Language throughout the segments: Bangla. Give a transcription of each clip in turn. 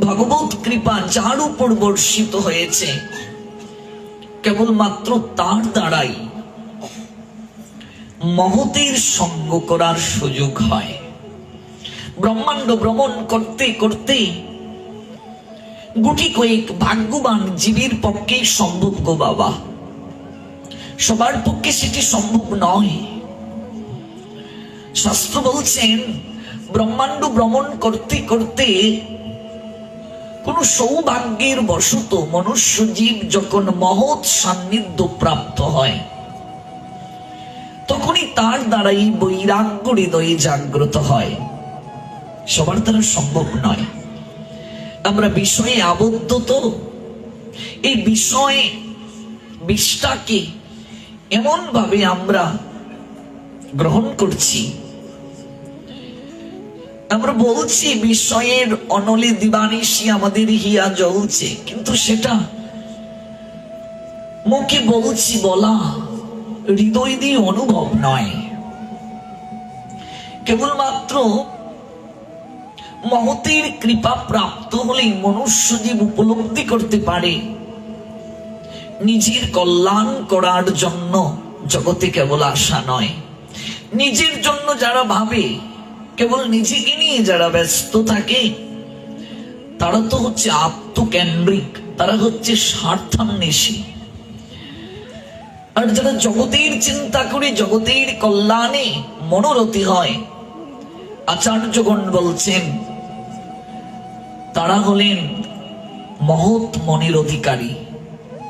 ভগবত কৃপা যার উপর বর্ষিত হয়েছে, কেবলমাত্র তার দ্বারাই মহতের সঙ্গ করার সুযোগ হয়। ব্রহ্মাণ্ড ভ্রমণ করতে করতে গুটি কয়েক ভাগ্যবান জীবের পক্ষে সম্ভব গো বাবা। সবার পক্ষে সেটি সম্ভব নয়। শাস্ত্র বলছেন, ব্রহ্মাণ্ড ভ্রমণ করতে করতে কোন সৌভাগ্যের বশত মনুষ্য জীব যখন মহৎ সান্নিধ্য প্রাপ্ত হয়, তখনই তার দ্বারাই বৈরাগ্য হৃদয়ে জাগ্রত হয়। সবার দ্বারা সম্ভব নয়। আমরা বিষয়ে আবদ্ধ তো। এই বিষয়ে বিষটাকে এমন ভাবে আমরা গ্রহণ করছি আমরা বলছি বিষয়ের অনলে দিবানিসি আমাদের হিয়া জ্বলছে। কিন্তু সেটা মুখে বলছি বলা হৃদয় দিয়ে অনুভব নয়। কেবলমাত্র মহতের কৃপা প্রাপ্ত হলেই মনুষ্য জীব উপলব্ধি করতে পারে। নিজের কল্যাণ করার জন্য জগতে কেবল আশা নয়। নিজের জন্য যারা ভাবে কেবল নিজেকে নিয়ে যারা ব্যস্ত থাকে, তারা তো হচ্ছে আত্মকেন্দ্রিক, তারা হচ্ছে স্বার্থান্বেষী। আর যারা জগতের চিন্তা করে, জগতের কল্যাণে মনোরথী হয়, আচার্যগণ বলছেন, তারা হলেন মহৎ মনের অধিকারী।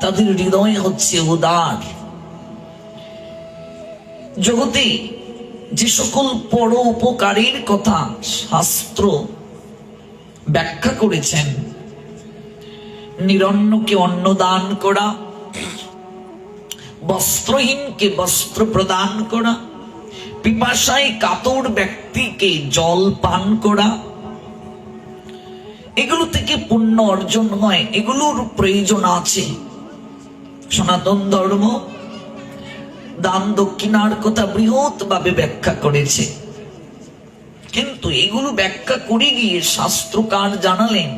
তাদের হৃদয় হচ্ছে উদার। জগতে যে সকল পর উপকারীর কথা শাস্ত্র ব্যাখ্যা করেছেন, নিরন্নকে অন্ন দান করা, বস্ত্রহীনকে বস্ত্র প্রদান করা, পিপাসায় কাতর ব্যক্তিকে জল পান করা, এগুলো থেকে পুণ্য অর্জন হয়, এগুলোর প্রয়োজন আছে। সনাতন ধর্ম দান দক্ষিণার কথা বৃহৎ ভাবে ব্যাখ্যা করেছে। কিন্তু এগুলো ব্যাখ্যা করে গিয়ে শাস্ত্রকার জানালেন,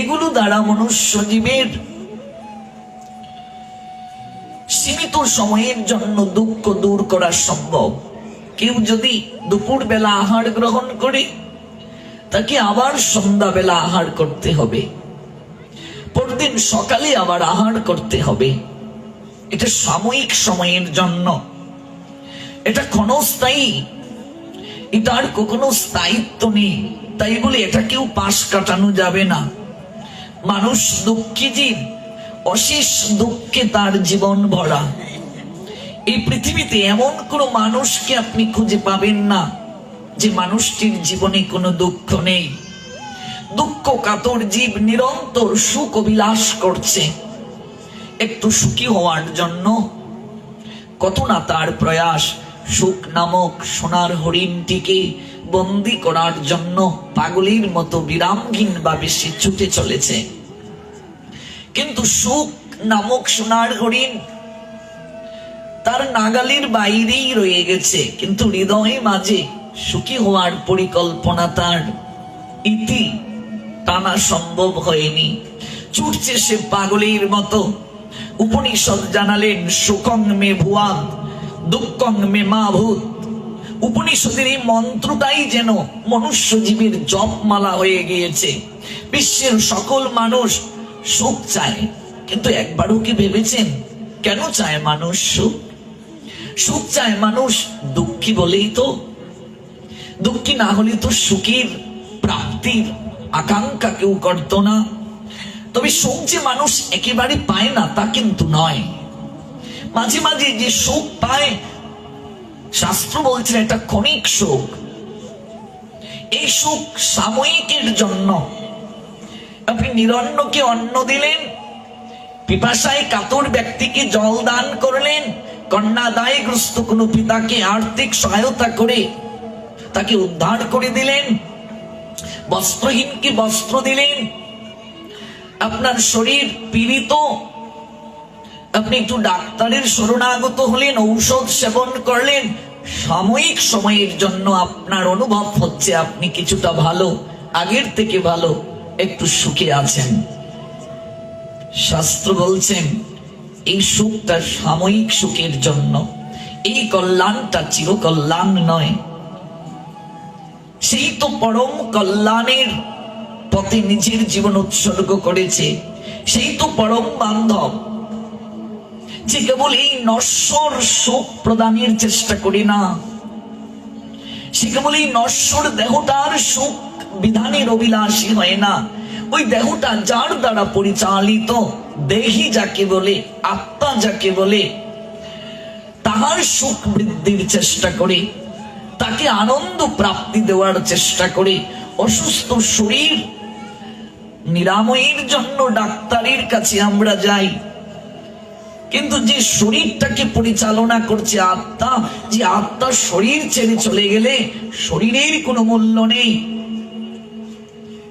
এগুলো দ্বারা মনুষ্য জীবের সীমিত সময়ের জন্য দুঃখ দূর করা সম্ভব। কেউ যদি দুপুর বেলা আহার গ্রহণ করে, তাকে আবার সন্ধ্যাবেলা আহার করতে হবে। পরদিন সকালে আবার আহার করতে হবে। এটা সাময়িক সময়ের জন্য। এটা ক্ষণস্থায়ী এটার কখনো স্থায়িত্ব নেই। তাই বলে এটা কেউ পাশ কাটানো যাবে না। মানুষ দুঃখী জীব, অশেষ দুঃখে তার জীবন ভরা। এই পৃথিবীতে এমন কোনো মানুষকে আপনি খুঁজে পাবেন না, যে মানুষটির জীবনে কোনো দুঃখ নেই। দুঃখ কাতর জীব নিরন্তর সুখ অভিলাষ করছে। একটু সুখী হওয়ার জন্য। কত না তার প্রয়াস, সুখ নামক সোনার হরিণটিকে বন্দি করার জন্য পাগলির মতো বিরামহীন ভাবে সে ছুটে চলেছে। কিন্তু সুখ নামক সোনার হরিণ তার নাগালের বাইরেই রয়ে গেছে, কিন্তু হৃদয়ে মাঝে সুখী হওয়ার পরিকল্পনা তার ইতি টানা সম্ভব হয়নি। ছুটছে সে পাগলের মতো। উপনিষদ জানালেন, সুখং মে ভুয়াদ, দুঃখং মে মা ভূত। উপনিষদের এই মন্ত্রটাই যেন মনুষ্য জপমালা হয়ে গিয়েছে। বিশ্বের সকল মানুষ সুখ চায়। কিন্তু একবারও কি ভেবেছেন? কেন চায় মানুষ সুখ? সুখ চায় মানুষ দুঃখী বলেই তো। দুঃখী না হলে তো সুখের, প্রাপ্তির আকাঙ্ক্ষা কেউ করতো না। তবে সুখ যে মানুষ একেবারে পায় না, তা কিন্তু নয়। মাঝে মাঝে যে সুখ পায়, শাস্ত্র বলছেন এটা ক্ষণিক সুখ এই সুখ সাময়িকের জন্য। আপনি নিরন্নকে অন্ন দিলেন, পিপাসায় কাতর ব্যক্তিকে জল দান করলেন কন্যাদায়গ্রস্ত কোনো পিতাকে আর্থিক সহায়তা করে তাকে উদ্ধার করে দিলেন, বস্ত্রহীনকে বস্ত্র দিলেন আপনার শরীর পীড়িত। আপনি একটু ডাক্তারের শরণাগত হলেন, ঔষধ সেবন করলেন। সাময়িক সময়ের জন্য আপনার অনুভব হচ্ছে আপনি কিছুটা ভালো, আগের থেকে ভালো, একটু সুখে আছেন। শাস্ত্র বলছেন, এই সুখটা সাময়িক সুখের জন্য, এই কল্যাণটা চিরকল্যাণ নয়। সেই তো পরম কল্যাণের পথে নিজের জীবন উৎসর্গ করেছে, সেই তো পরম বান্ধব। যে কেবল এই নশ্বর সুখ প্রদানের চেষ্টা করি না, সে কেবল এই নশ্বর দেহটার সুখ বিধানের অভিলাষী হয় না। ওই দেহটা যার দ্বারা পরিচালিত, দেহি যাকে বলে, আত্মা যাকে বলে, তাহার সুখ বৃদ্ধির চেষ্টা করে, তাকে আনন্দ প্রাপ্তি দেওয়ার চেষ্টা করে, অসুস্থ শরীর নিরাময়ের জন্য ডাক্তারের কাছে আমরা যাই। কিন্তু যে শরীরটাকে পরিচালনা করছে আত্মা, যে আত্মা শরীর ছেড়ে চলে গেলে শরীরের কোনো মূল্য নেই।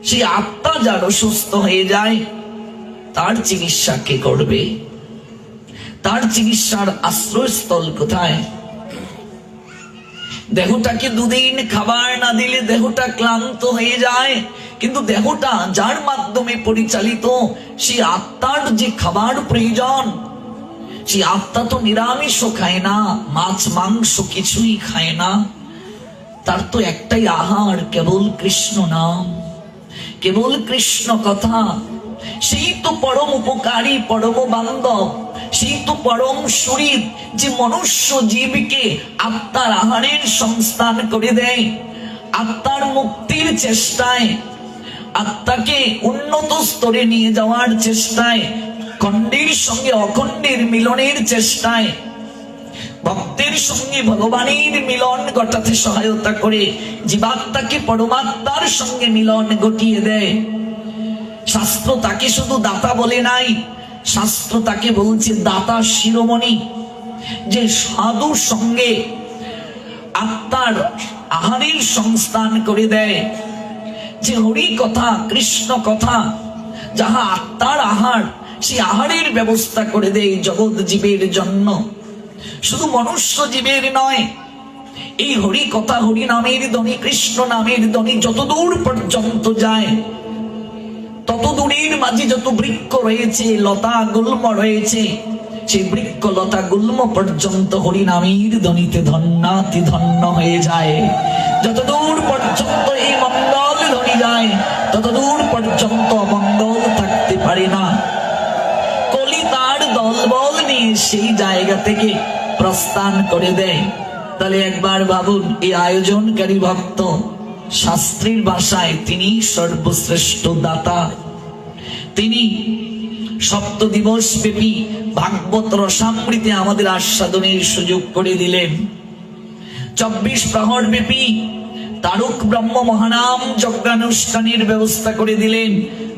সেই আত্মা যার অসুস্থ হয়ে যায়, তার চিকিৎসা কে করবে? তার চিকিৎসার আশ্রয়স্থল কোথায়? দেহটাকে দুদিন খাবার না দিলে দেহটা ক্লান্ত হয়ে যায় কিন্তু দেহটা যার মাধ্যমে পরিচালিত সেই আত্মার যে খাবার প্রয়োজন, সে আত্মা তো নিরামিষও খায় না, মাছ, মাংস কিছুই খায় না। তার তো একটাই আহার, কেবল কৃষ্ণ নাম। কেবল কৃষ্ণ কথা। সেই তো পরম উপকারী, পরম বান্ধব। সেই তো পরম শরীর যে মনুষ্য জীবকে আত্মার আহারের সংস্থান করে দেয়, আত্মার মুক্তির চেষ্টায় আত্মাকে উন্নত স্তরে নিয়ে যাওয়ার চেষ্টায় খণ্ডের সঙ্গে অখণ্ডের মিলনের চেষ্টায়, ভক্তের সঙ্গে ভগবানের মিলন ঘটাতে সহায়তা করে জীবাত্মাকে পরমাত্মার সঙ্গে মিলন ঘটিয়ে দেয়। শাস্ত্র তাকে শুধু দাতা বলে নাই, শাস্ত্র তাকে বলছে দাতা শিরোমণি, যে সাধুর সঙ্গে আত্মার আহারের সংস্থান করে দেয়। যে হরি কথা, কৃষ্ণ কথা, যাহা আত্মার আহার সেই আহারের ব্যবস্থা করে দেয় জগৎ জীবের জন্য। শুধু মনুষ্য জীবের নয়, এই হরি কথা হরি নামের ধ্বনি, কৃষ্ণ নামের ধ্বনি যতদূর পর্যন্ত যায় তত দূরের মাঝে যত বৃক্ষ রয়েছে, লতা গুল্ম রয়েছে, সেই বৃক্ষ, লতা গুল্ম পর্যন্ত হরিনামের ধ্বনিতে ধন্যাতি ধন্য হয়ে যায়। যত দূর পর্যন্ত এই মঙ্গল ধ্বনি যায় তত দূর পর্যন্ত অমঙ্গল থাকতে পারে না। কলি তার দলবল নিয়ে সেই জায়গা থেকে প্রস্থান করে দেয়। তাহলে একবার ভাবুন এই আয়োজনকারী ভক্ত, শাস্ত্রীর ভাষায় তিনি সর্বশ্রেষ্ঠ দাতা। তিনি সপ্ত দিবস ব্যাপী ভাগবত রসামৃতে আমাদের আস্বাদনের সুযোগ করে দিলেন। চব্বিশ প্রহর ব্যাপী তারক ব্রহ্ম মহানাম যজ্ঞানুষ্ঠানের ব্যবস্থা করে দিলেন।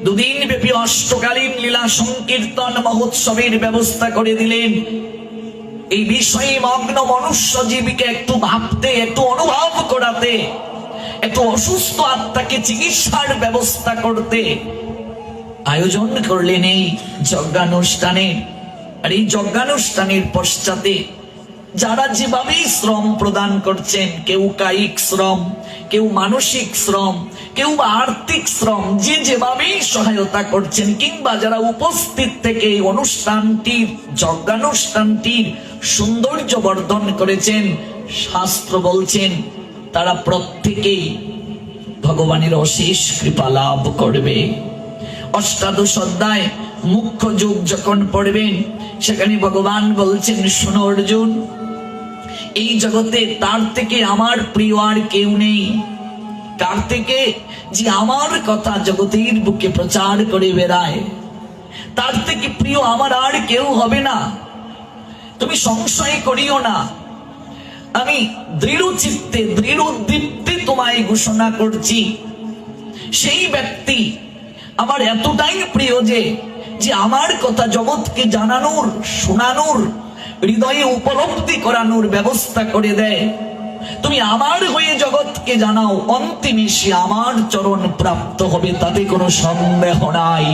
দুদিন ব্যাপী অষ্টকালীন লীলা সংকীর্তন মহোৎসবের ব্যবস্থা করে দিলেন। এই বিষয়ে মগ্ন মনুষ্য জীবীকে একটু ভাবতে, একটু অনুভব করাতে, একটু অসুস্থ আত্মাকে চিকিৎসার ব্যবস্থা করতে আয়োজন করলেন এই যজ্ঞানুষ্ঠানে। আর এই যজ্ঞানুষ্ঠানের পশ্চাতে যারা যেভাবেই শ্রম প্রদান করছেন, কেউ কায়িক শ্রম, কেউ মানসিক শ্রম, কেউ আর্থিক শ্রম, যে যেভাবেই সহায়তা করছেন কিংবা যারা উপস্থিত থেকে অনুষ্ঠানটির, যজ্ঞানুষ্ঠানটির সৌন্দর্য বর্ধন করেছেন, শাস্ত্র বলছেন, তারা প্রত্যেকেই ভগবানের অশেষ কৃপা লাভ করবে। অষ্টাদশ অধ্যায়, মুখ্য যুগ যখন পড়বেন, সেখানে ভগবান বলছেন, শোনো অর্জুন এই জগতে তার থেকে আমার প্রিয় আর কেউ নেই। তার থেকে যে আমার কথা জগতের বুকে প্রচার করে বেড়ায়, তার থেকে প্রিয় আমার আর কেউ হবে না। তুমি সংশয় করিও না। আমি দৃঢ় চিত্তে, দৃঢ় দীপ্তে তোমায় ঘোষণা করছি। সেই ব্যক্তি আমার এতটাই প্রিয় যে যে আমার কথা জগৎকে জানানোর, শোনানোর হৃদয়ে উপলব্ধি করানোর ব্যবস্থা করে দেয়। তুমি আমার হয়ে জগৎকে জানাও, অন্তিমে সে আমার চরণ প্রাপ্ত হবে, তাতে কোনো সন্দেহ নাই।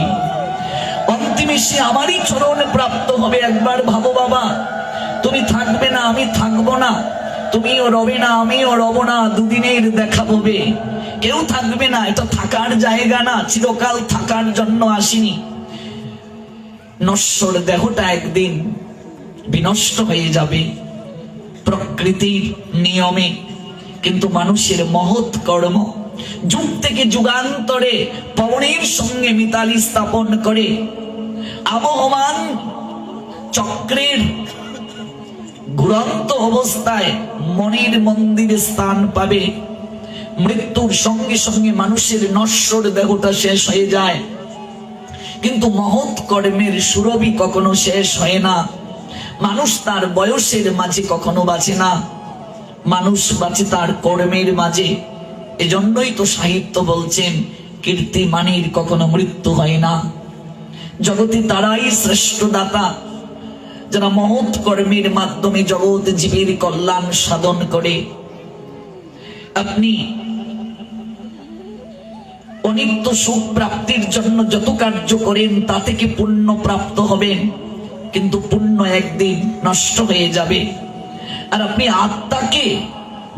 অন্তিমে সে আমারই চরণ প্রাপ্ত হবে, একবার ভাবো বাবা। তুমি থাকবে না, আমি থাকব না। তুমিও রবে না, আমিও রব না, দুদিনের দেখা পাবে কেউ থাকবে না, এটা থাকার জায়গা না, চিরকাল থাকার জন্য আসিনি। নশ্বর দেহটা একদিন বিনষ্ট হয়ে যাবে। প্রকৃতির নিয়মে কিন্তু মানুষের মহৎ কর্ম যুগ থেকে যুগান্তরে পবনের সঙ্গে মিতালি স্থাপন করে আবহমান চক্রের ঘুরন্ত অবস্থায় মনের মন্দিরে স্থান পাবে। মৃত্যুর সঙ্গে সঙ্গে মানুষের নশ্বর দেহটা শেষ হয়ে যায়। কিন্তু মহৎ কর্মের সুরভি কখনো শেষ হয় না। মানুষ তার বয়সের মাঝে কখনো বাঁচে না। মানুষ বাঁচে তার কর্মের মাঝে। এজন্যই তো সাহিত্য বলছেন কীর্তিমানের কখনো মৃত্যু হয় না। জগতে তারাই শ্রেষ্ঠ দাতা যারা মহৎ কর্মের মাধ্যমে জগৎ জীবের কল্যাণ সাধন করে। আপনি অনিত্য সুখ প্রাপ্তির জন্য যত কার্য করেন, তা থেকে পুণ্য প্রাপ্ত হবেন। কিন্তু পুণ্য একদিন নষ্ট হয়ে যাবে। আর আপনি আত্মাকে,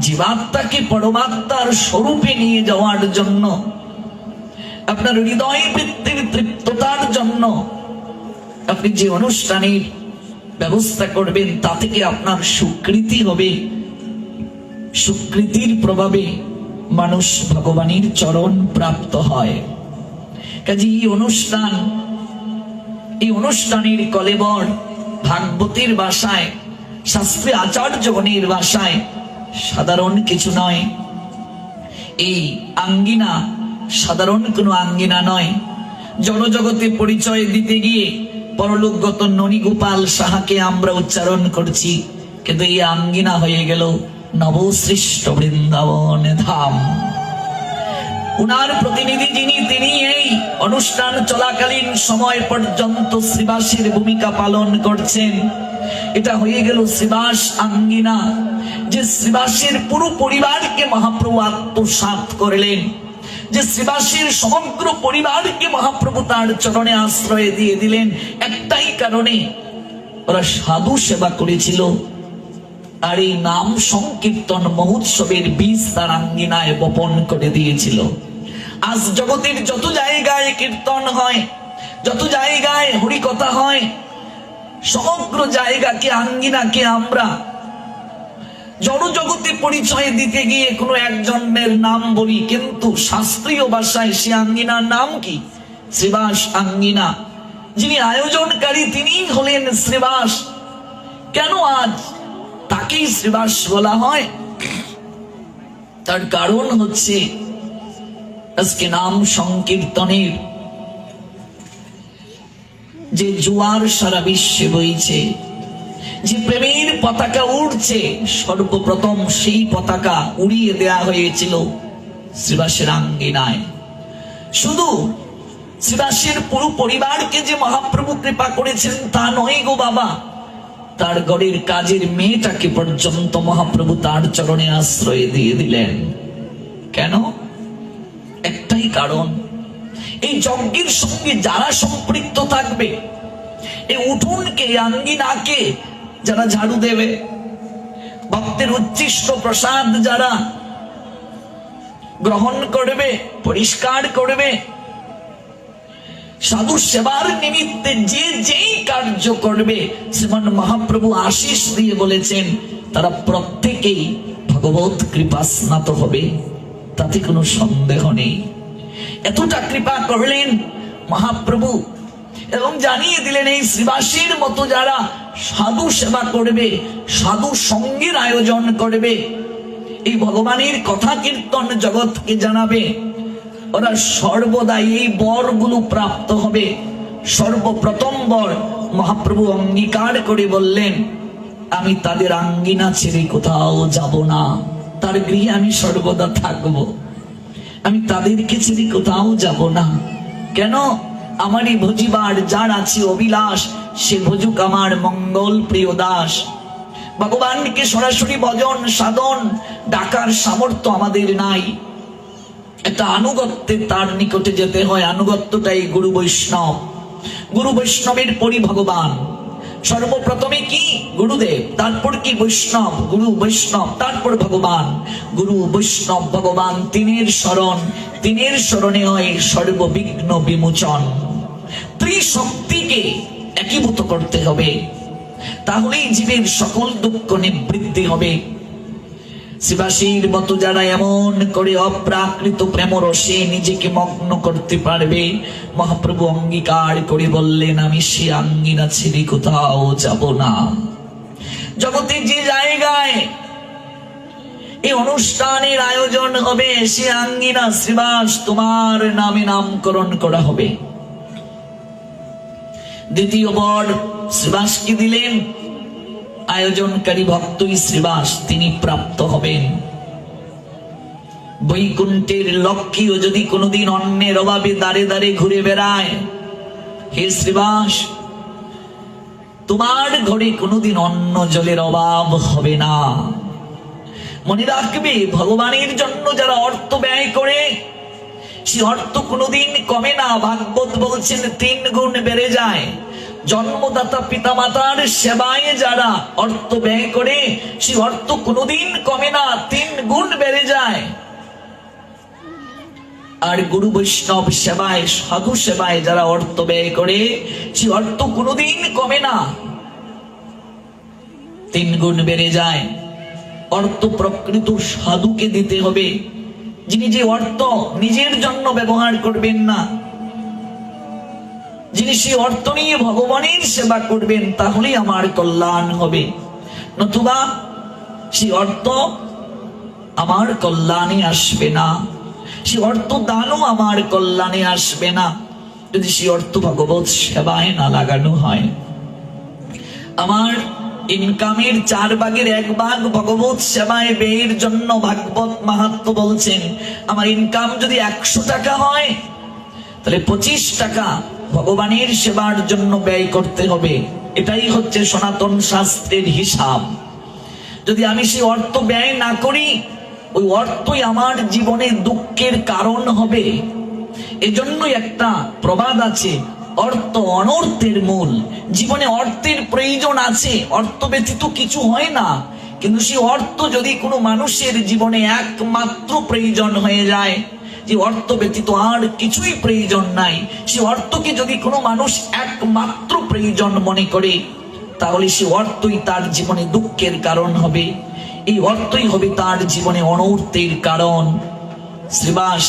জীবাত্মাকে, পরমাত্মার স্বরূপে নিয়ে যাওয়ার জন্য, আপনার হৃদয় বৃত্তির তৃপ্ততার জন্য আপনি যে অনুষ্ঠানের ব্যবস্থা করবেন, তা থেকে আপনার সুকৃতি হবে। সুকৃতির প্রভাবে মানুষ ভগবানের চরণ প্রাপ্ত হয়। কাজে এই অনুষ্ঠান এই অনুষ্ঠানের কলেবর ভাগবতের বাসায়, শাস্ত্রী আচার্যগণের বাসায় সাধারণ কিছু নয়। এই আঙ্গিনা সাধারণ কোনো আঙ্গিনা নয়। জনজগতে পরিচয় দিতে গিয়ে পরলোকগত ননীগোপাল সাহাকে আমরা উচ্চারণ করছি, কিন্তু এই আঙ্গিনা হয়ে গেল নবসৃষ্ট বৃন্দাবন ধাম। উনার প্রতিনিধি যিনি, তিনি এই অনুষ্ঠান চলাকালীন সময় পর্যন্ত শ্রীবাসের ভূমিকা পালন করছেন। এটা হয়ে গেল শ্রীবাস আঙ্গিনা, যে শ্রীবাসের পুরো পরিবারকে মহাপ্রভু আত্মসাত করলেন। যে শ্রীবাসের সমগ্র পরিবারকে মহাপ্রভু তার চরণে আশ্রয় দিয়ে দিলেন। একটাই কারণে ওরা সাধু সেবা করেছিল। আর এই নাম সংকীর্তন মহোৎসবের বীজ তার আঙ্গিনায় বপন করে দিয়েছিল। আজ জগতের যত জায়গায় কীর্তন হয়, যত জায়গায় হরিকথা হয়, সমগ্র জায়গাকে আঙ্গিনাকে আমরা জড়জগতে পরিচয় দিতে গিয়ে কোনো একজনের নাম বলি, কিন্তু শাস্ত্রীয় ভাষায় সে আঙ্গিনার নাম কি? শ্রীবাস আঙ্গিনা। যিনি আয়োজনকারী তিনি হলেন শ্রীবাস। কেন আজ তাকেই শ্রীবাস বলা হয়। তার কারণ হচ্ছে আজকে নাম সংকীর্তনের যে জোয়ার সারা বিশ্বে বইছে, যে প্রেমের পতাকা উড়ছে, সর্বপ্রথম সেই পতাকা উড়িয়ে দেয়া হয়েছিল শ্রীবাসের আঙ্গিনায়। শুধু শ্রীবাসের পুরো পরিবারকে যে মহাপ্রভু কৃপা করেছেন তা নয় গো বাবা তার গড়ের কাজের মেয়েটাকে পর্যন্ত মহাপ্রভু তার চরণে আশ্রয় দিয়ে দিলেন। কেন? একটাই কারণ, এই যজ্ঞের সঙ্গে যারা সম্পৃক্ত থাকবে, এই উঠোনকে আঙ্গিনাকে যারা ঝাড়ু দেবে, ভক্তের উচ্ছিষ্ট প্রসাদ যারা গ্রহণ করবে, পরিষ্কার করবে সাধু সেবার নিমিত্তে যে যেই কার্য করবে, শ্রীমান মহাপ্রভু আশিস দিয়ে বলেছেন, তারা প্রত্যেকেই ভগবত কৃপা স্নাত হবে, তাতে কোনো সন্দেহ নেই। এতটা কৃপা করলেন মহাপ্রভু এবং জানিয়ে দিলেন এই শ্রীবাসীর মতো যারা সাধু সেবা করবে, সাধু সঙ্গের আয়োজন করবে, এই ভগবানের কথা কীর্তন জগৎকে জানাবে। ওরা সর্বদা এই বরগুলো প্রাপ্ত হবে। সর্বপ্রথম বর মহাপ্রভু অঙ্গীকার করে বললেন, আমি তাদের আঙ্গিনা ছেড়ে কোথাও যাব না। তার গৃহে আমি সর্বদা থাকব। আমি তাদেরকে ছেড়ে কোথাও যাব না। কেন? আমারই ভজিবার যার আছে অভিলাষ, সে ভজুক আমার মঙ্গল প্রিয় দাস। ভগবানকে সরাসরি ভজন সাধন, ডাকার সামর্থ্য আমাদের নাই। একটা আনুগত্যে তার নিকটে যেতে হয়। আনুগত্যটাই গুরু বৈষ্ণব। গুরু বৈষ্ণবের পরি ভগবান। সর্বপ্রথমে কি? গুরুদেব। তারপর কি বৈষ্ণব? গুরু বৈষ্ণব। তারপর ভগবান। গুরু বৈষ্ণব ভগবান তিনের শরণ। তিনের শরণে হয় সর্ববিঘ্ন বিমোচন। ত্রিশক্তিকে একীভূত করতে হবে। তাহলেই জীবের সকল দুঃখ নিবৃত্তি হবে। শিবাসীর মতো যারা এমন করে অপ্রাকৃত প্রেম রসে নিজেকে মগ্ন করতে পারবে, মহাপ্রভু অঙ্গীকার করে বললেন, আমি সে আঙ্গিনা ছেড়ে কোথাও যাব না। জগতে যে জায়গায় এই অনুষ্ঠানের আয়োজন হবে, সে আঙ্গিনা শ্রীবাস তোমার নামে নামকরণ করা হবে। দ্বিতীয় বর শ্রীবাসকে দিলেন আয়োজনকারী ভক্তই শ্রীবাস, তিনি প্রাপ্ত হবেন। বৈকুণ্ঠের লক্ষ্মীও যদি কোনোদিন অন্যের অভাবে দাঁড়ে দাঁড়ে ঘুরে বেড়ায়, হে শ্রীবাস, তোমার ঘরে কোনোদিন অন্ন জলের অভাব হবে না। মনে রাখবে, ভগবানের জন্য যারা অর্থ ব্যয় করে, সে অর্থ কোনোদিন কমে না। ভাগবত বলছেন, তিন গুণ বেড়ে যায়। জন্মদাতা পিতামাতার সেবায় যারা অর্থ ব্যয় করে সে অর্থ কোনোদিন কমে না, তিন গুণ বেড়ে যায়। আর গুরু বৈষ্ণব সেবায়, সাধু সেবায় যারা অর্থ ব্যয় করে সে অর্থ কোনোদিন কমে না। তিন গুণ বেড়ে যায়। অর্থ প্রকৃত সাধুকে দিতে হবে। যিনি যে অর্থ নিজের জন্য ব্যবহার করবেন না যিনি সেই অর্থ নিয়ে ভগবানের সেবা করবেন, তাহলেই আমার কল্যাণ হবে। নতুবা সেই অর্থ আমার কল্যাণে আসবে না। সে অর্থ দানও আমার কল্যাণে আসবে না। যদি সে অর্থ ভগবত সেবায় না লাগানো হয়। আমার ইনকামের চার ভাগের এক ভাগ ভগবত সেবায় ব্যয়ের জন্য ভাগবত মাহাত্ম বলছেন। আমার ইনকাম যদি একশো টাকা হয়, তাহলে পঁচিশ টাকা ভগবানের সেবার জন্য ব্যয় করতে হবে। এটাই হচ্ছে সনাতন শাস্ত্রের হিসাব। যদি আমি সেই অর্থ ব্যয় না করি, ওই অর্থই আমার জীবনে দুঃখের কারণ হবে। এজন্য একটা প্রবাদ আছে, অর্থ অনর্থের মূল। জীবনে অর্থের প্রয়োজন আছে, অর্থ ব্যতীত কিছু হয় না। কিন্তু সেই অর্থ যদি কোনো মানুষের জীবনে একমাত্র প্রয়োজন হয়ে যায় যে অর্থ ব্যতীত আর কিছুই প্রয়োজন নাই। সে অর্থকে যদি কোনো মানুষ একমাত্র প্রয়োজন মনে করে, তাহলে সে অর্থই তার জীবনে দুঃখের কারণ হবে। এই অর্থই হবে তার জীবনে অনর্থের কারণ। শ্রীবাস,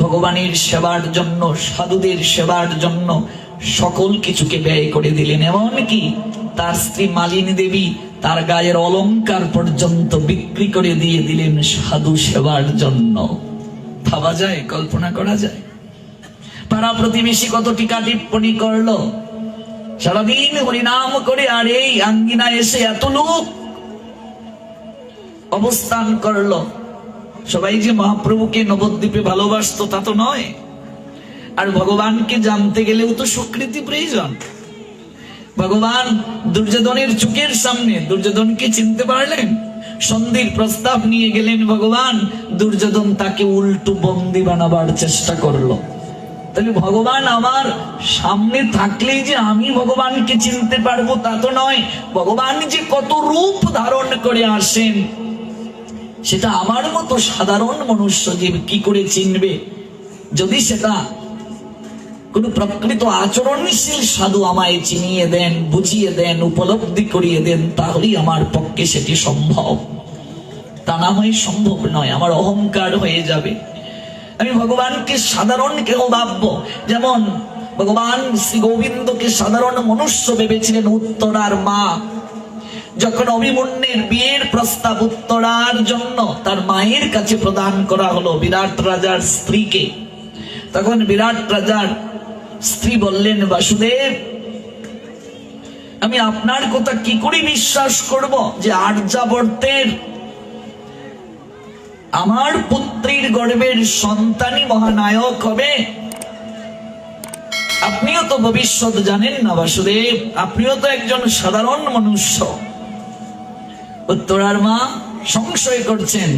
ভগবানের সেবার জন্য, সাধুদের সেবার জন্য সকল কিছুকে ব্যয় করে দিলেন। এমনকি তার স্ত্রী মালিনী দেবী তার গায়ের অলংকার পর্যন্ত বিক্রি করে দিয়ে দিলেন সাধু সেবার জন্য। ভাবা যায়, কল্পনা করা যায়। পাড়া প্রতিবেশী কত টিকা টিপ্পণী করল। সারাদিন হরিনাম করে, আর এই আঙ্গিনা এসে এত লোক অবস্থান করল। সবাই যে মহাপ্রভুকে নবদ্বীপে ভালোবাসতো, তা তো নয়। আর ভগবানকে জানতে গেলেও তো স্বীকৃতি প্রয়োজন। ভগবান দুর্যোধনের চোখের সামনে, দুর্যোধনকে চিনতে পারলেন? সন্ধির প্রস্তাব নিয়ে গেলেন ভগবান। দুর্যোধন তাকে উল্টো বন্দি বানাবার চেষ্টা করল। তাহলে ভগবান আমার সামনে থাকলেই যে আমি ভগবানকে চিনতে পারব তা তো নয়। ভগবান যে কত রূপ ধারণ করে আসেন, সেটা আমার মতো সাধারণ মনুষ্য জীব কি করে চিনবে? যদি সেটা কোন প্রকৃত আচরণশীল সাধু আমায় চিনিয়ে দেন, বুঝিয়ে দেন, উপলব্ধি করিয়ে দেন, তাহলেই আমার পক্ষে সেটি সম্ভব। তা না হয় সম্ভব নয়, আমার অহংকার হয়ে যাবে। আমি ভগবানকে সাধারণ কেউ ভাববো? যেমন, ভগবান শ্রী গোবিন্দকে সাধারণ মনুষ্য ভেবেছিলেন উত্তরার মা। যখন অভিমন্যের বিয়ের প্রস্তাব উত্তরার জন্য তার মায়ের কাছে প্রদান করা হলো, বিরাট রাজার স্ত্রীকে, তখন বিরাট রাজার স্ত্রী বললেন, বাসুদেব, আমি আপনার কথা কি করে বিশ্বাস করব যে আর্যাবর্তের, আমার পুত্রীর গর্বের সন্তানই মহানায়ক হবে? আপনিও তো ভবিষ্যৎ জানেন না, বাসুদেব। আপনিও তো একজন সাধারণ মনুষ্য। উত্তরার মা সংশয় করছেন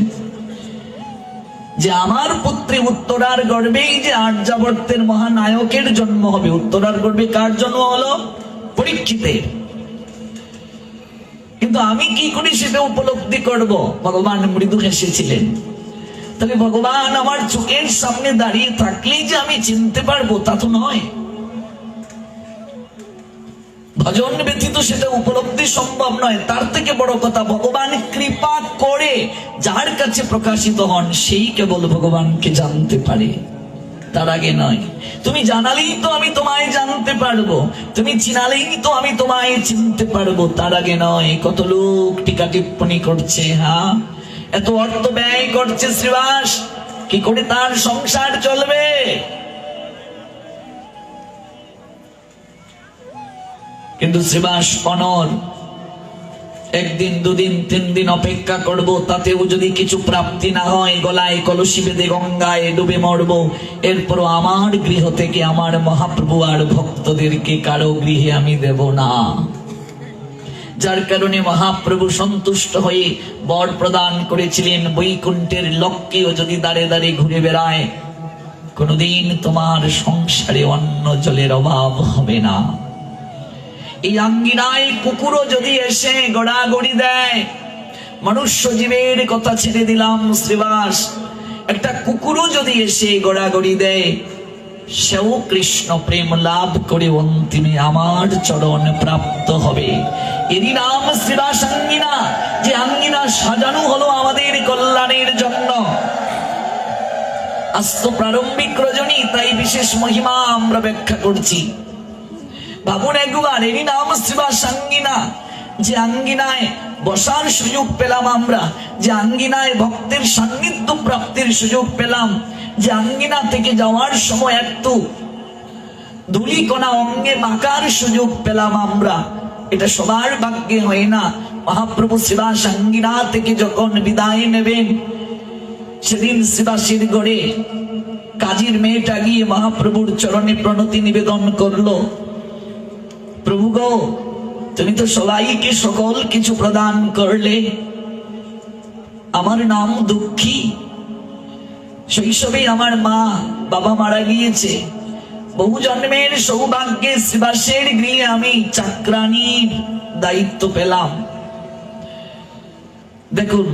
যে আমার পুত্রী উত্তরার গর্বেই যে আর্যাবর্তের মহানায়কের জন্ম হবে। উত্তরার গর্বে কার জন্ম হলো? পরীক্ষিতের। কিন্তু আমি কি করি সেটা উপলব্ধি করব? ভগবান মৃদু হেসেছিলেন। তবে ভগবান আমার চোখের সামনে দাঁড়িয়ে থাকলেই যে আমি চিনতে পারব তা তো নয়। ভজন ব্যতীত সেটা উপলব্ধি সম্ভব নয়। তার থেকে বড় কথা, ভগবান কৃপা করে যার কাছে প্রকাশিত হন, সেই কেবল ভগবানকে জানতে পারে। তার আগে নয়, তুমি জানালেই তো আমি তোমায় জানতে পারব। তুমি চিনালেই তো আমি তোমায় চিনতে পারব। তার আগে নয়, কত লোক টিকা টিপ্পণী করছে হ্যাঁ? এত অর্থ ব্যয় করছে শ্রীবাস। কি করে তার সংসার চলবে? কিন্তু শ্রীবাস অনর, একদিন, দুদিন, তিন দিন অপেক্ষা করব, তাতেও যদি কিছু প্রাপ্তি না হয়, গলায় কলসি বেঁধে গঙ্গায় ডুবে মরব। এরপর আমার গৃহ থেকে আমার মহাপ্রভু আর ভক্তদেরকে কারও গৃহে আমি দেব না। যার কারণে মহাপ্রভু সন্তুষ্ট হয়ে বর প্রদান করেছিলেন বৈকুণ্ঠের লক্ষ্যেও যদি দাঁড়ে দাঁড়িয়ে ঘুরে বেড়ায়, কোনোদিন তোমার সংসারে অন্ন জলের অভাব হবে না। এই আঙ্গিনায় কুকুরও যদি এসে গড়াগড়ি দেয়, মনুষ্য জীবের কথা ছেড়ে দিলাম শ্রীবাস। একটা কুকুরও যদি এসে গড়াগড়ি দেয়, সেও কৃষ্ণ প্রেম লাভ করে অন্তিমে আমার চরণ প্রাপ্ত হবে। এরই নাম শ্রীবাস আঙ্গিনা, যে আঙ্গিনা সাজানো হলো আমাদের কল্যাণের জন্য। আস্ত প্রারম্ভিক রজনী, তাই বিশেষ মহিমা আমরা ব্যাখ্যা করছি। ভাবুন একবার এরই নাম শিবা সাঙ্গিনা। যে আঙ্গিনায় বসার সুযোগ পেলাম আমরা, যে আঙ্গিনায় ভক্তের সান্নিধ্য প্রাপ্তির সুযোগ পেলাম, যে আঙ্গিনা থেকে যাওয়ার সময় একটু ধুলিকণা অঙ্গে মাকার সুযোগ পেলাম আমরা। এটা সবার ভাগ্যে হয় না। মহাপ্রভু শিবা সাঙ্গিনা থেকে যখন বিদায় নেবেন, সেদিন শিবাসীর গড়ে কাজীর মেয়েটা গিয়ে মহাপ্রভুর চরণে প্রণতি নিবেদন করল। প্রভু গো, তুমি তো সবাইকে সকল কিছু প্রদান করলে। আমার নাম দুঃখী। শৈশবে আমার মা বাবা মারা গিয়েছে। বহু জন্মের সৌভাগ্যে শ্রীবাসের গৃহে আমি চাকরানির দায়িত্ব পেলাম। দেখুন,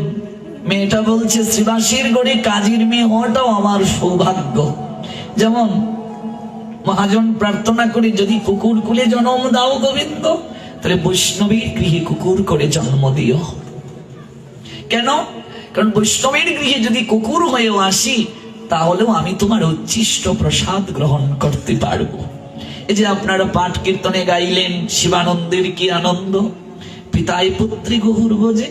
মেয়েটা বলছে, শ্রীবাসের গড়ে কাজীর মেয়ে হওয়াটাও আমার সৌভাগ্য। যেমন মহাজন প্রার্থনা করে, যদি কুকুর কুলে জন্ম দাও গোবিন্দ, তাহলে বৈষ্ণবীর গৃহে কুকুর করে জন্ম দিও। কেন? কারণ বৈষ্ণবের গৃহে যদি কুকুর হয়েও আসি, তাহলেও আমি তোমার উচ্ছিষ্ট প্রসাদ গ্রহণ করতে পারব। এই যে আপনারা পাঠ কীর্তনে গাইলেন, শিবানন্দের কি আনন্দ? পিতায় পুত্রী গহুর বোঝে,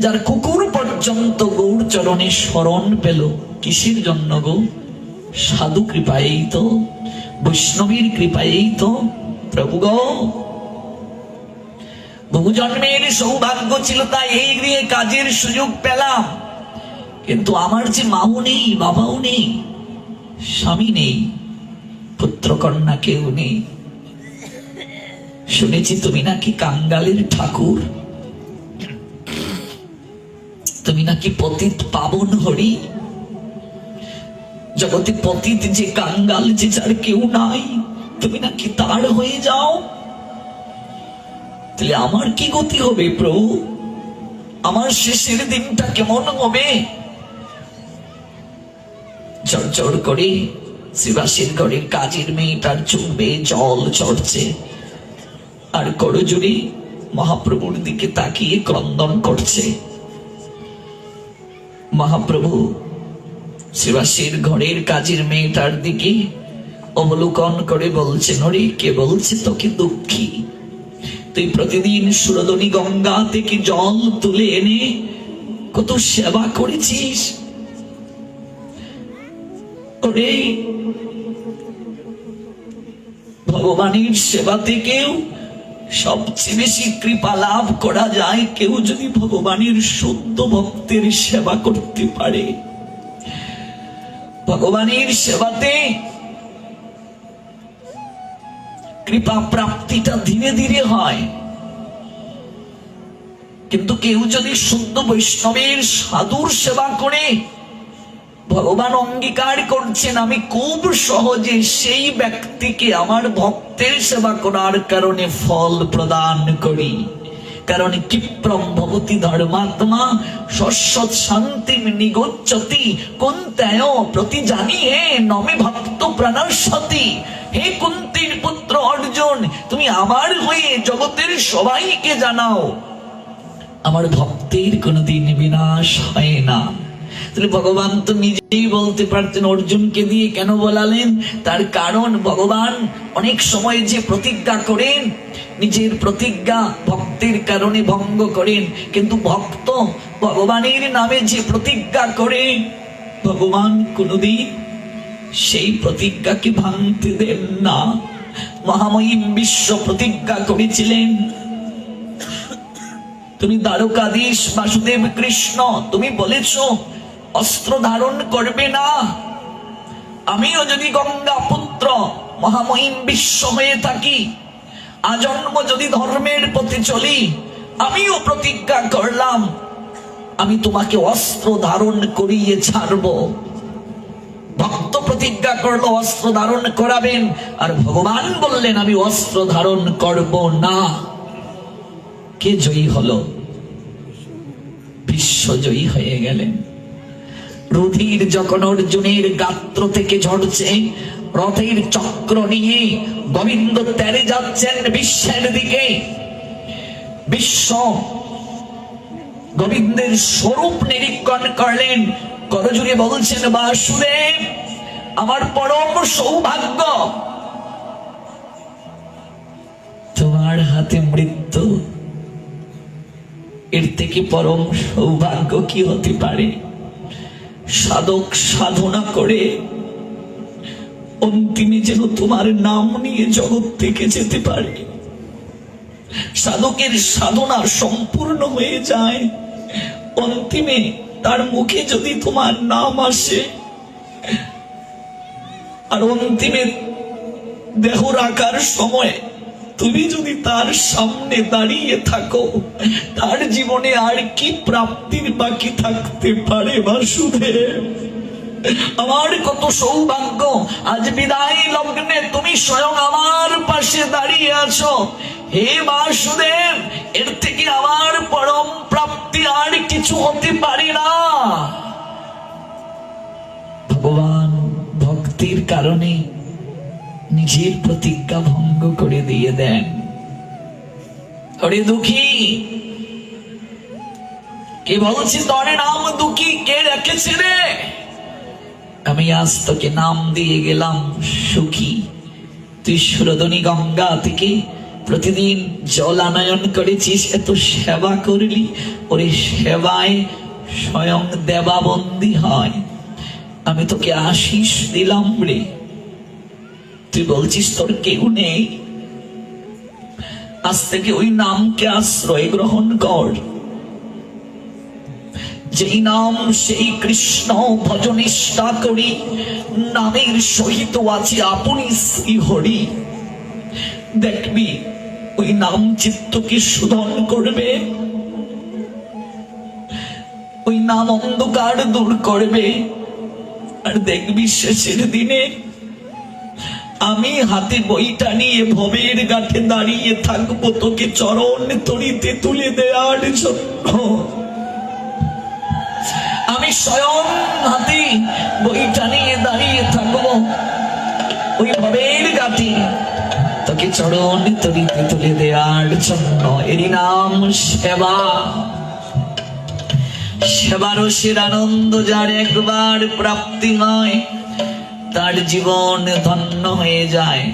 যার কুকুর পর্যন্ত গৌর চরণে স্মরণ পেল, কিসের জন্য গো? সাধু কৃপায়েই তো। বৈষ্ণবীর কৃপায়েই তো, প্রভু গো। বহু জন্মের সৌভাগ্য ছিল তাই এই গৃহে কাজের সুযোগ পেলাম। কিন্তু আমার যে মাও নেই, বাবাও নেই, স্বামী নেই পুত্র কন্যা কেউ নেই। শুনেছি তুমি নাকি কাঙ্গালের ঠাকুর। তুমি নাকি পতিত পাবন হরি। জগতে পতিত যে কাঙ্গাল, যে যার কেউ নাই, তুমি নাকি তার হয়ে যাও? তাহলে আমার কি গতি হবে প্রভু? আমার শেষের দিনটা কেমন হবে? চড় করে শিবাসীর ঘরের কাজের মেয়েটার চোখ জল চড়ছে আর করজুড়ি মহাপ্রভুর দিকে তাকিয়ে ক্রন্দন করছে। মহাপ্রভু শিবাসীর ঘরের কাজের মেয়েটার দিকে অবলোকন করে বলছেন ওরে কে বলছে তোকে দুঃখী? তুই প্রতিদিন সুরদনী গঙ্গা থেকে জল তুলে এনে কত সেবা করেছিস? ভগবানের সেবা থেকেও সবচেয়ে বেশি কৃপা লাভ করা যায় কেউ যদি ভগবানের শুদ্ধ ভক্তের সেবা করতে পারে। ভগবানের সেবাতে কৃপা প্রাপ্তিটা ধীরে ধীরে হয়। কিন্তু কেউ যদি শুদ্ধ বৈষ্ণবের সাধুর সেবা করে, ভগবান অঙ্গীকার করছেন, আমি খুব সহজে সেই ব্যক্তিকে আমার ভক্তের সেবা করার কারণে ফল প্রদান করি। কারণ কিপ্রম ভবতি ধর্মাত্মা শশ্বত শান্তি নিগোচ্ছতি কুন্তায় প্রতি জানিয়ে নমে ভক্ত প্রাণাসতি হে কুন্তির পুত্র অর্জুন, তুমি আমার হয়ে জগতের সবাইকে জানাও। আমার ভক্তের কোনদিন বিনাশ হয় না। তাহলে ভগবান তো নিজেই বলতে পারতেন অর্জুনকে দিয়ে কেন বলালেন? তার কারণ ভগবান অনেক সময় যে প্রতিজ্ঞা করেন, নিজের প্রতিজ্ঞা ভক্তের কারণে ভঙ্গ করেন। কিন্তু ভক্ত ভগবানের নামে যে প্রতিজ্ঞা করে, ভগবান কোনোদিন সেই প্রতিজ্ঞাকে ভাঙতে দেন না। মহামহিম বিশ্ব প্রতিজ্ঞা করেছিলেন। তুমি দ্বারকাধীশ বাসুদেব কৃষ্ণ, তুমি বলেছ অস্ত্র ধারণ করবে না। আমিও যদি গঙ্গা পুত্র মহামহিম বিশ্ব হয়ে থাকি, আজন্ম যদি ধর্মের পথে চলি, আমিও প্রতিজ্ঞা করলাম, আমি তোমাকে অস্ত্র ধারণ করিয়ে ছাড়বো। ভক্ত প্রতিজ্ঞা করল, অস্ত্র ধারণ করাবেন, আর ভগবান বললেন, আমি অস্ত্র ধারণ করব না। কে জয়ী হলো? বিশ্বজয়ী হয়ে গেলেন। রুধির যখন অর্জুনের গাত্র থেকে ঝরছে, রথের চক্র নিয়ে গোবিন্দ তেরে যাচ্ছেন বিশ্বের দিকে। বিশ্ব গোবিন্দের স্বরূপ নিরীক্ষণ করলেন। করজুড়ে বলছেন, বাসুদেব, আমার পরম সৌভাগ্য, তোমার হাতে মৃত্যু। এর থেকে পরম সৌভাগ্য কি হতে পারে? সাধক সাধনা করে অন্তিমে যেন তোমার নাম নিয়ে জগৎ থেকে যেতে পারে। সাধকের সাধনা সম্পূর্ণ হয়ে যায়। অন্তিমে তার মুখে যদি তোমার নাম আসে, আর অন্তিমে দেহ রাখার সময় তুমি যদি তার সামনে দাঁড়িয়ে থাকো, তার জীবনে আর কি প্রাপ্তির বাকি থাকতে পারে বাসুদেব? আমার কত সৌভাগ্য, আজ বিদায় লগ্নে তুমি স্বয়ং আমার পাশে দাঁড়িয়ে আছো। হে বাসুদেব, এর থেকে আমার পরম প্রাপ্তি আর কিছু হতে পারে না। ভগবান, ভক্তির কারণে নিজের প্রতিজ্ঞা ভঙ্গ করে দিয়ে দেন। ওরে দুঃখী, কে বলছি তরে নাম দুঃখী, কে রেখেছে রে? আমি আজ তোকে নাম দিয়ে গেলাম সুখী। তুই সুরদনী গঙ্গা থেকে প্রতিদিন জল আনয়ন করেছিস, এত সেবা করলি, ওরে সেবায় স্বয়ং দেবাবন্দি হয়। আমি তোকে আশিস দিলাম রে। তুই বলছিস তোর কেউ নেই? আজ থেকে ওই নামকে আশ্রয় গ্রহণ কর। যেই নাম সেই কৃষ্ণ ভজনিষ্ঠা করি, নামের সহিত আছে আপনি শ্রী হরি দেখবি ওই নাম চিত্তকে শোধন করবে? ওই নাম অন্ধকার দূর করবে। আর দেখবি শেষের দিনে আমি হাতে বইটা নিয়ে ভবের গাঠে দাঁড়িয়ে থাকব, তোকে চরণ তরিতে তুলে দেওয়ার জন্য। আমি স্বয়ং হাতে বইটা নিয়ে দাঁড়িয়ে থাকব, ওই ভবের গাঠে তোকে চরণ তরিতে তুলে দেওয়ার জন্য। এরই নাম সেবা। সেবারসের আনন্দ যার একবার প্রাপ্তি হয় তার জীবন ধন্য হয়ে যায়।